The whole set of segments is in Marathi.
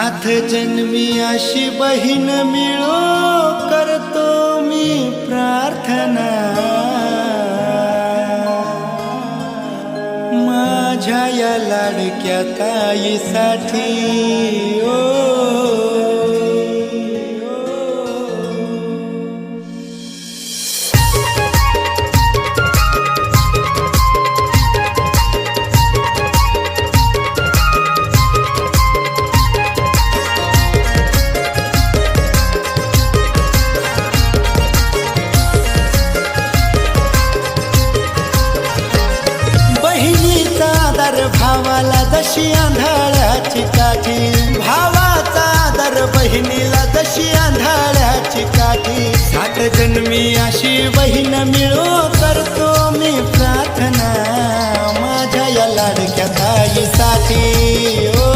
नाथ जन्मी अशी बहीण मिळो करतो मी प्रार्थना. माझ्या या लाडक्या ताईसाठी ओ जशी आंधळ्याची काठी भावाचा आदर बहिणीला जशी आंधळ्याची काठी. साठ जन्मी अशी बहीण मिळो करतो मी प्रार्थना माझ्या या लाडक्या ताईसाठी. ओ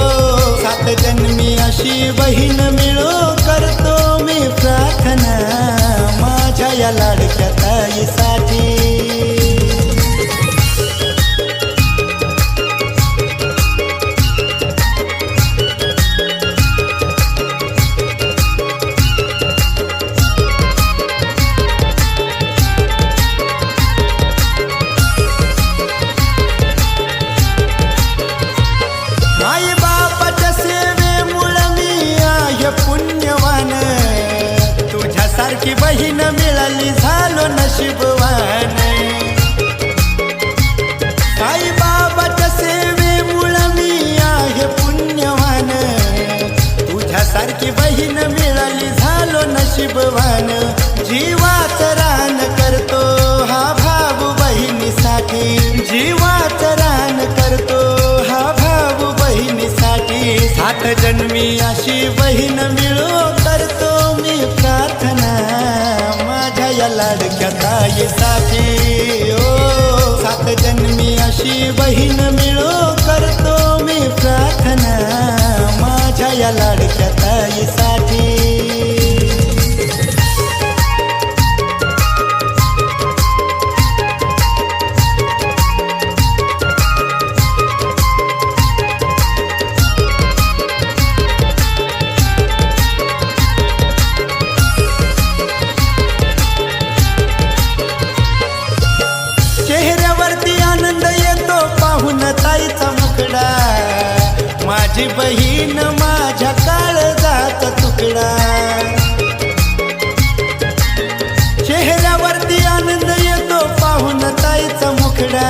सात जन्मी अशी बहीण मिळो बहीण मिळाली झालो नशीबवान आई बाबाच्या सेवेमुळं मी आहे पुण्यवान. तुझ्यासारखी बहीण मिळाली झालो नशीबवान जीवाच रान करतो हा भाऊ बहिणीसाठी. जीवाच रान करतो हा भाऊ बहिणीसाठी. साठ जन्मी अशी बहीण मिळो लाडक्या ताईसाठी माझी बहीण माझ्या काळजात तुकडा. चेहऱ्यावरती आनंद येतो पाहून ताईचा मुखडा.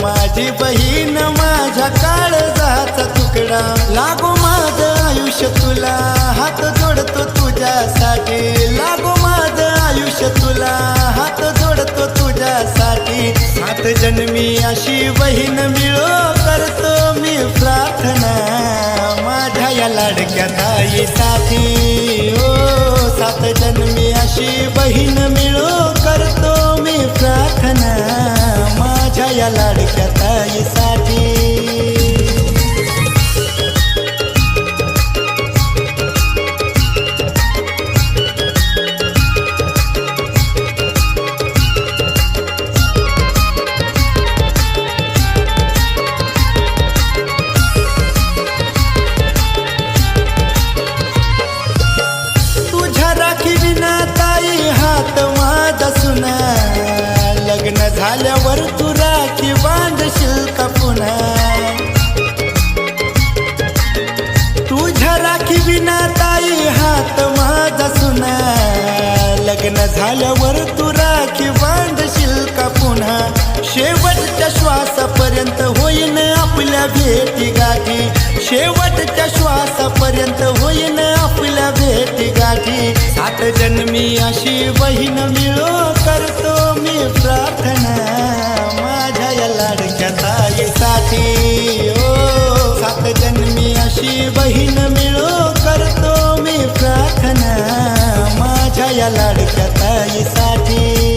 माझी बहीण माझ्या काळजाचा तुकडा. लागो माझं आयुष्य तुला हात जोडतो तुझ्यासाठी. लागो माझं आयुष्य तुला हात जोडतो तुझ्यासाठी. सात जन्मी अशी बहीण प्रार्थना माझ्या या लाडक्या ताईसाठी ओ सात जन्मी अशी बहीण मिळो करतो मी प्रार्थना. माझ्या या लाडक्या ताईसाठी आपल्या भेटी गाठी शेवटच्या श्वासापर्यंत होईन आपल्या भेटी गाठी सात जन्मी अशी बहीण मिळो करतो मी प्रार्थना. माझ्या या लाडक्या ताईसाठी. ओ सात जन्मी अशी बहीण मिळो करतो मी प्रार्थना. माझ्या या लाडक्या ताईसाठी.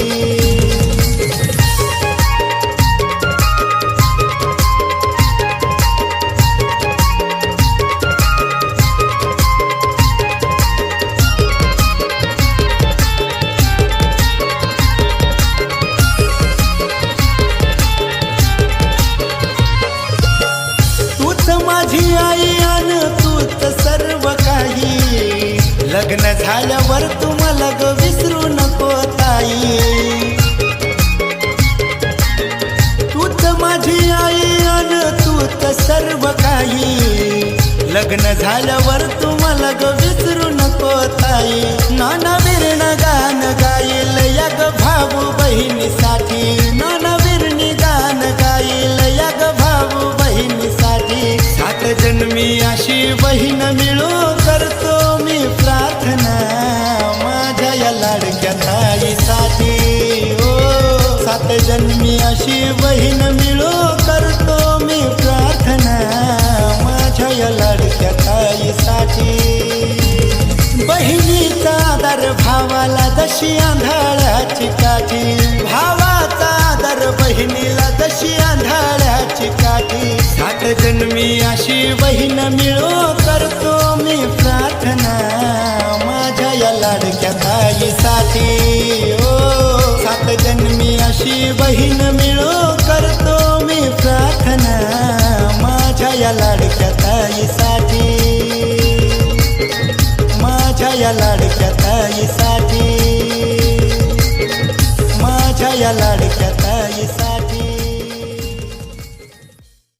लग्न झाल्यावर तुम्हाला ग विसरू नको ताई. तूच माझी आई अन तूच सर्व काही. लग्न झाल्यावर तुम्हाला ग विसरू नको ताई. नाना विरण गान गाईल या ग भाऊ बहिणीसाठी. नाना विरणी गान गाईल या ग भाऊ बहीण मिळो करतो मी प्रार्थना. माझ्या या लाडक्या ताईसाठी. बहिणीचा दर भावाला दशी आंधळाची काठी. भावाचा दर बहिणीला दशी आंधळाची काठी. साठ जन्मी अशी बहीण मिळो करतो मी प्रार्थना. माझ्या या लाडक्या ताईसाठी. ओ सात जन्मी अशी बहीण मिळो करतो मी प्रार्थना. माझ्या या लाडक्या ताईसाठी. माझ्या या लाडक्या ताईसाठी. माझ्या या लाडक्या